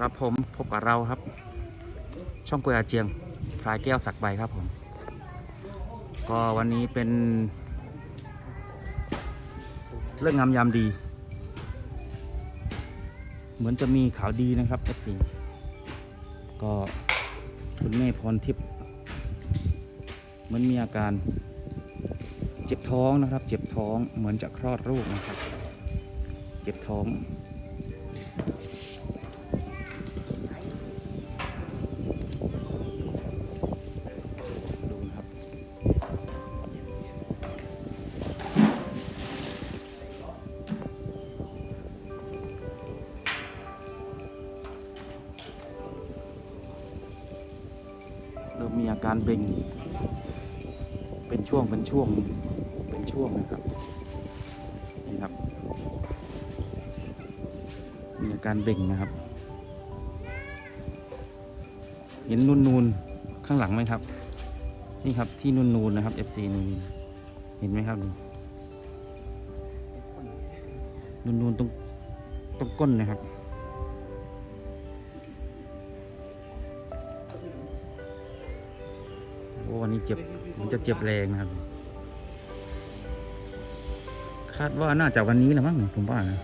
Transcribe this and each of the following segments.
ครับผมพบกับเราครับ ช่องกุยอาเจียงพลายแก้วสักใบครับผม ก็วันนี้เป็น เรื่องงามยามดี เหมือนจะมีข่าวดีนะครับ FC ก็คุณแม่พรทิพย์เหมันมีอาการ เจ็บท้องนะครับ เจ็บท้องเหมือนจะคลอดลูกนะครับ เจ็บท้อง เริ่มมีอาการเบ่ง เป็นช่วงเป็นช่วงเป็นช่วงนะครับนี่ครับ มีอาการเบ่งนะครับ เห็นนูนนูนๆข้างหลังไหมครับ นี่ครับที่นูนนูนๆนะครับ FC นี่เห็นไหมครับนี่นูนนูนๆตรงตรงก้นนะครับ โอ้วันนี้เจ็บมันจะเจ็บแรงนะครับ คาดว่าน่าจะวันนี้แหละมั้งผมว่านะ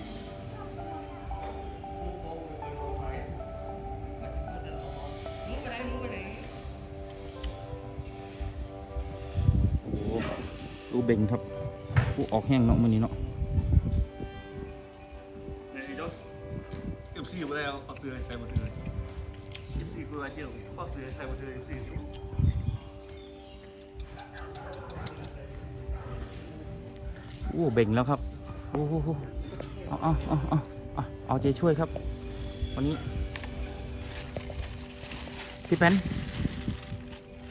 โอ้ดูเบ่งครับผู้ออกแห้งเนาะมือนี้เนาะเนี่ยยศเอฟซีมาแล้วเอาเสื้อให้ใส่หมดเลยเอฟซีกูอะไรเจียวเอาเสื้อให้ใส่หมดเลยเอฟซี โอ้เบ่งแล้วครับโอ้โหเอาเอาเอาเอาเอาเอาใจช่วยครับ วันนี้ พี่แป้น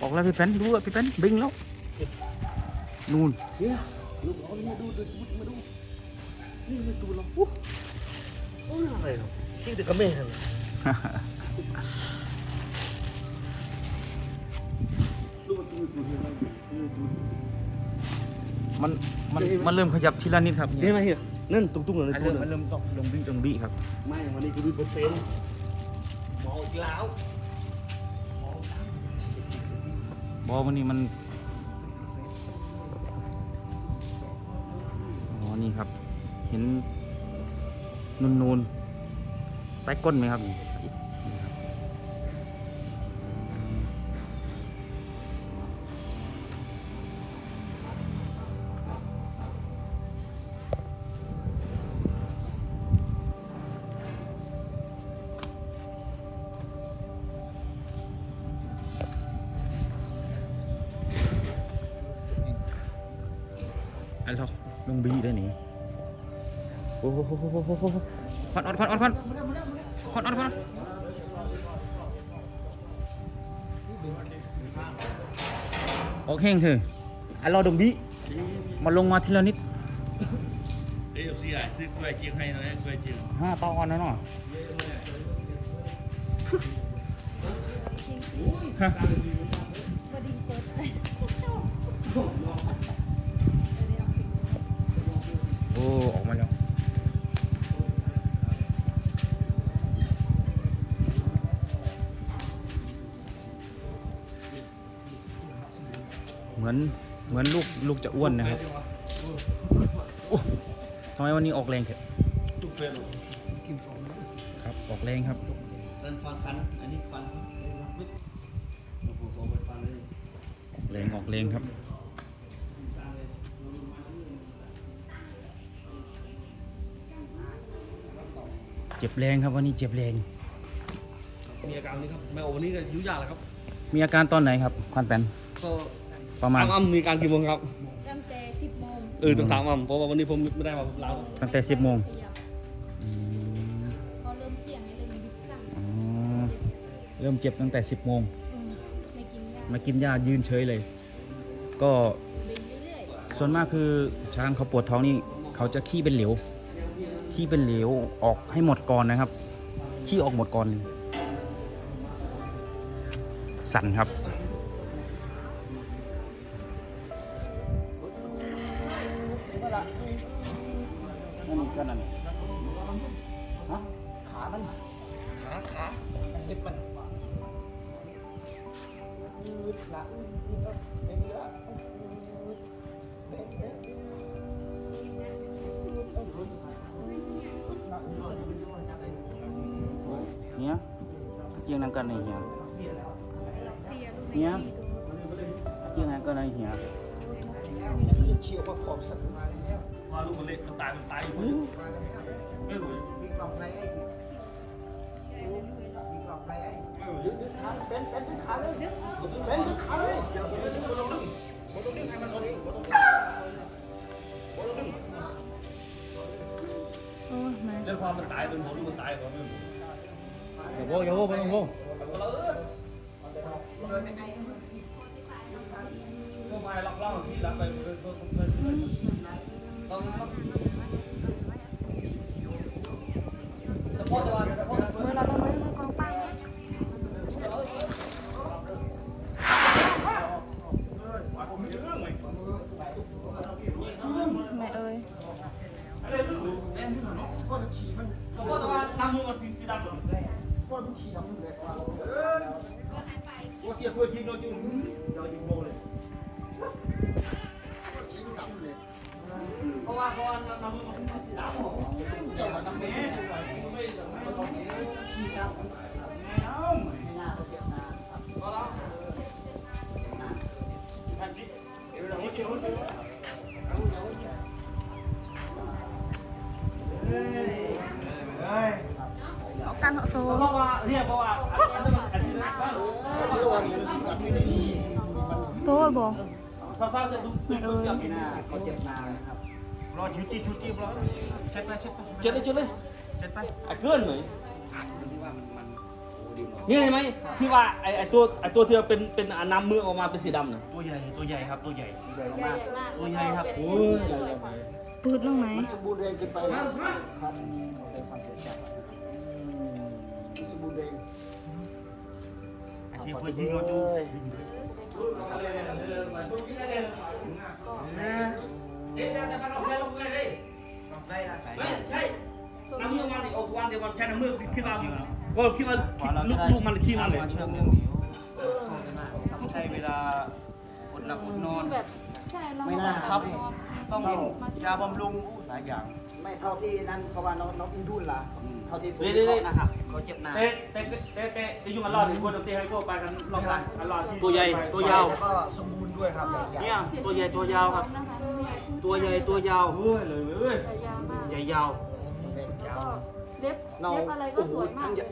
ออกแล้วพี่แป้นดูอะพี่แป้นเบ่งแล้วนู่นเนี่ยลูกเอาเนี่ยดูดูมาดูนี่มันตัวเราปุ๊บโอ้ยอะไรเนาะยิ่งแต่กับแม่เลยดูมันดูดูดูดูดู มันมันมันเริ่มขยับทีละนิดครับเห็เนี่นยไหมเฮียนั่นตุ้งตุ้งเลยมันตัวเริ่มมันนั้นเริ่มต้องลงวิ่งตรงบี้ครับไม่วันนี้กูดูเปอร์เซ็นต์หมออีกแล้วบอวันนี้มันอ๋อนี่ครับ เห็นนูนนูนๆใต้ก้นไหมครับนี่นี่ อันเราลงบี้ได้หนิโอ้โหควันออนควันออนควันควันออนควันออกแห้งเถอะอันเราดงบี้มาลงมาทีละนิดเอฟซีอะซื้อกล้วยเจียงให้หน่อยกล้วยเจียงห้าตอนแล้วเนาะฮะบดินเปิด อะไรโอ้ออกมาแล้วเหมือนเหมือนลูกลูกจะอ้วนนะครับโอ้ทำไมวันนี้ออกแรงเถอะทุกเฟนครับออกแรงครับนั่นฟันฟันอันนี้ฟันโอ้โหเอาไปฟันเลยออกแรงออกแรงครับ เจ็บแรงครับวันนี้เจ็บแรง มีอาการนี้ครับแม่โอวันนี้ก็ยุ่ยยากแล้วครับ มีอาการตอนไหนครับควันแปนก็ประมาณถามอ้ำมีการกี่โมงครับตั้งแต่สิบโมงเออต้องถามอ้ำเพราะว่าวันนี้ผมไม่ได้มาลาวตั้งแต่สิบโมงขยับพอเริ่มเที่ยงไอ้เริ่มดิบข้างอ๋อเริ่มเจ็บตั้งแต่10โมงอืมไม่กินยามากินยายืนเฉยเลย ก็เบ่งเรื่อยส่วนมากคือช้างเขาปวดท้องนี่เขาจะขี้เป็นเหลว ขี้เป็นเหลวออกให้หมดก่อนนะครับขี้ออกหมดก่อนเลยสั่นครับ นั่นก็นั่นฮะขามันขาขามันละ จียงนังกันในเหียเตียลูกเนี่ในยที่ตัวเจียงนังกันในเหียเชี่ยวว่าขอบสัตว์ว่าลูกคนเล็กมันตายมันตายอยู่ไม่รู้มีกล่องไรไอ้มีกล่องไรไอ้ดึงดึงขาเป็นเป็นดึงขาเลยเป็นดึงขาเลยเดี๋ยวเดี๋ยวเดี๋ยวลงดึงลงดึงให้มันลงดึงลงดึงโอ้ยมาเรื่องความมันตายเป็นผมลูกมันตายก่อนไม่รู้ อย่าโว้อย่าโว้ไปโว้ก็มาล็อกล่องที่รับไปต้อง เพราะว่าเพราะว่านั่งมือกับสีดำเจ้ามันทำไมเอากันเอาโตเพราะว่าเนี่ยเพราะว่าอันนี้มันอันนี้มันบ้านเจ้าวันนี้มันไม่ได้ดีโตบ่สาวๆจะดูแม่เอ้ยเขาเจ็บนานครับรอชุดจีชุดจีรอเช็ดไปเช็ดไปเจ็ดเลยเจ็ดเลยเช็ดไปอะเกินเลยนี่เห็นไหมที่ว่าไอไอตัวไอตัวที่ว่าเป็นเป็นอันน้ำมือออกมาเป็นสีดำน่ะตัวใหญ่ตัวใหญ่ครับตัวใหญ่ใหญ่มากตัวใหญ่ครับโอ้ยปืดลงไหมสมบูรณ์แรงเกินไปครับครับความเสียใจสมบูรณ์แรงอาชีพเพื่อยิงเราจู เอ๊ะแต่แต่มันออกไปลงไงเลยไม่ใช่น้ำมือมันออกวันเดียวมันใช้น้ำมือคิดว่าก็คิดว่าลูกลูกมันขี้มันเลยเชื่อมเรื่องนี้ต้องใช้เวลาอดหลับอดนอนแบบใช่เราไม่น่าครับต้องยาบำรุงหลายอย่างไม่เท่าที่นั่นเพราะว่าน้องน้องอินดุนล่ะเท่าที่ผมเรื่อยๆนะครับเขาเจ็บหนาเตะเตะเตะเตะไปยุ่งกันรอดถึงคนเตะให้พวกไปกันรอบกันรอดที่ตัวใหญ่ตัวยาวแล้วก็สมบูรณ์ด้วยครับเนี่ยตัวใหญ่ตัวยาวครับ ตัวใหญ่ตัวยาวเฮ้ยเลยเว้ยยาวมากใหญ่ยาวเล็บเนาเล็บอะไรก็สวยมากเลย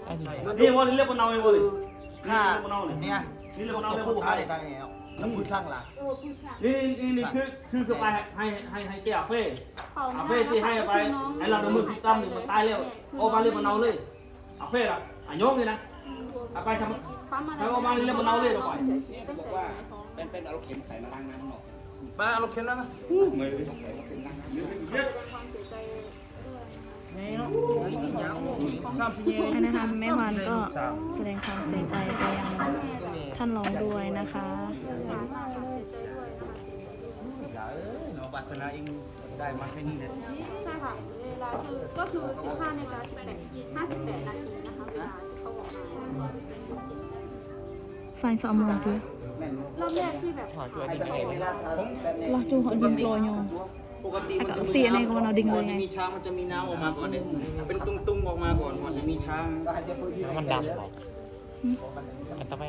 นะนี่วันนี้เรียกว่าเนาเลยเว้ยถ้าเรียกว่าเนาเลยเนี่ยนี่เรียกว่าเนาตัวเลยผู้ผู้เขาชายได้ตั้งไงเนาะแล้วพูดข้างล่ะเออผู้ชายนี่นี่นี่คือคือคือไปให้ให้ให้แก้เฟ่เขาอาเฟ่ที่ให้ไปไอ้เราโดนมือสิตั้มมันตายแล้วโอ้มาเรียกมันเอาเลยอาเฟ่ละอะโยงเลยนะเอาไปทำปั๊มอะไรแล้วเอามาเรียกมันเอาเลยเราไปบอกว่าเป็นเป็นเอารถเข็นไขมาล้างน้ำหนอก มาเอารถเข็นแล้วนะไม่ไม่ต้องไขรถเข็นล้างน้ำความเสียใจด้วยนะคะสามสี่เงี้ยนะคะแม่วันก็แสดงความเสียใจไปยังท่านรองด้วยนะคะหวานมากค่ะเสียใจด้วยนะคะอย่าเอ้ยเนาะบัสนาเองได้มาแค่นี้เลยใช่ค่ะเวลาคือก็คือ15นาฬิกา18 58นาทีนะคะเวลาที่เขาบอกมาใส่สอมองด้วยรอบแรก ที่แบบเราจูเขายิงโปรยองปกติมันจะเสียในก่อนเอาดิ่งเลยไงมีช้างมันจะมีน้ำออกมาก่อนเนี่ยเป็นตุ้งๆออกมาก่อนก่อนจะมีช้างมันดำบอกมันทำไม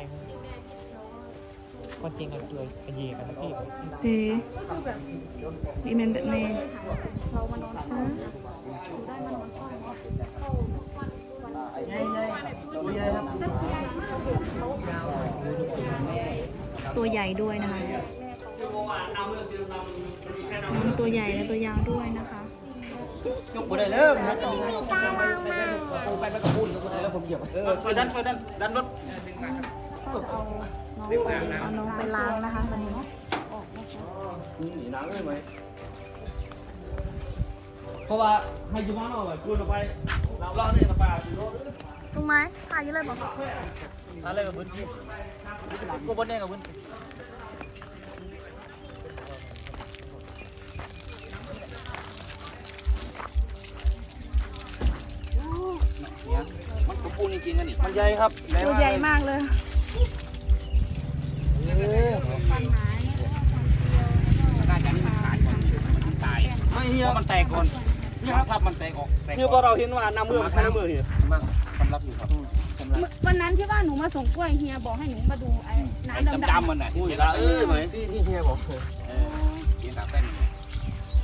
คนจริงกันตัวขยี้กันนะพี่เตอีเมนแบบนี้เรามานอนเฝ้าอ ยู่ได้มานอนเฝ้าเข้าวันวันวันตัวใหญ่ด้วยนะคะคือว่าน้ำมือสีดำมันมีแค่น้ำน้องตัวใหญ่และตัวยาวด้วยนะคะยกบ่ได้เลยนะต้องผมไปไปกับพูดแล้วบ่ได้แล้วผมเหยียบช่วยดันช่วยดันดันรถก็เอาน้องไปเอาน้องไปล้างนะคะตอนนี้หนีน้ำไม่ไหมเพราะว่าให้ยูมาโน่แบบคุณออกไปเราเล่าเนี่ยเราไปอะ ดูลุงไหมถ่ายอยังเลยบอกอะไรกับบุญกูบนเนี่ยกับบุญมันกูปูนี่ริงๆกันนี่มันใหญ่ครับตัวใหญ่มากเลยน่าจะนี่มันขาดก่อนมันถึงตายไม่เฮียเพราะมันแตกก่อน นี่ครับมันแตกออกแตกคือพอเราเห็นว่าน้ำมือมันใช้น้ำมือเฮียมากสำรับอยู่ครับสำรับวันนั้นที่ว่าหนูมาส่งกล้วยเฮียบอกให้หนูมาดูไอ้ไอ้น้ำดำดำๆมันน่ะอุ้ยเห็นละละเอเอออไหมที่ที่เฮียบอกเห็นตาเป็น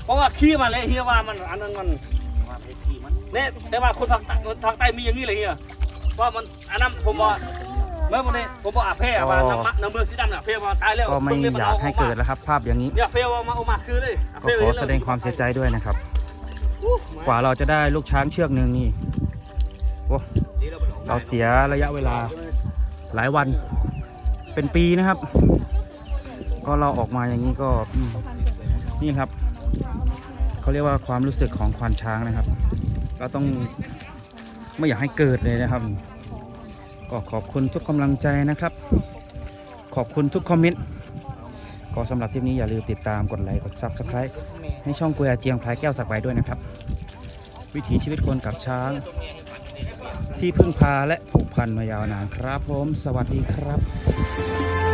เพราะว่าขี้มันเลยเฮียว่ามันอันนั้นมันว่าไอ้ที่มันเนี่ยแต่ว่าคนภาคใต้คนทางใต้มีอย่างนี้เลยเฮียว่ามันอันนั้นผมว่าเมื่อวันนี้ผมบอกอาเพ่ว่าน้ำมะน้ำมือสีดำน่ะเพ่ว่าตายแล้วก็ไม่อยากให้เกิดแล้วครับ ภาพอย่างนี้เนี่ยเพ่ว่ามาเอามาคือเลยก็ขอแสดงความเสียใจด้วยนะครับ กว่าเราจะได้ลูกช้างเชือกหนึ่งนี่โอ้เราเสียระยะเวลาหลายวันเป็นปีนะครับ ก็เราออกมาอย่างนี้ก็นี่ครับเขาเรียกว่าความรู้สึกของควานช้างนะครับ ก็ต้องไม่อยากให้เกิดเลยนะครับ ก็ขอบคุณทุกกำลังใจนะครับ ขอบคุณทุกคอมเมนต์ ก็สำหรับคลิปนี้อย่าลืมติดตามกดไลค์กดซับสไคร b e ให้ช่องกุยอาเจียงพลายแก้วสักไว้ด้วยนะครับ วิถีชีวิตคนกับช้าง ที่พึ่งพาและผูกพันมายาวนานครับผม สวัสดีครับ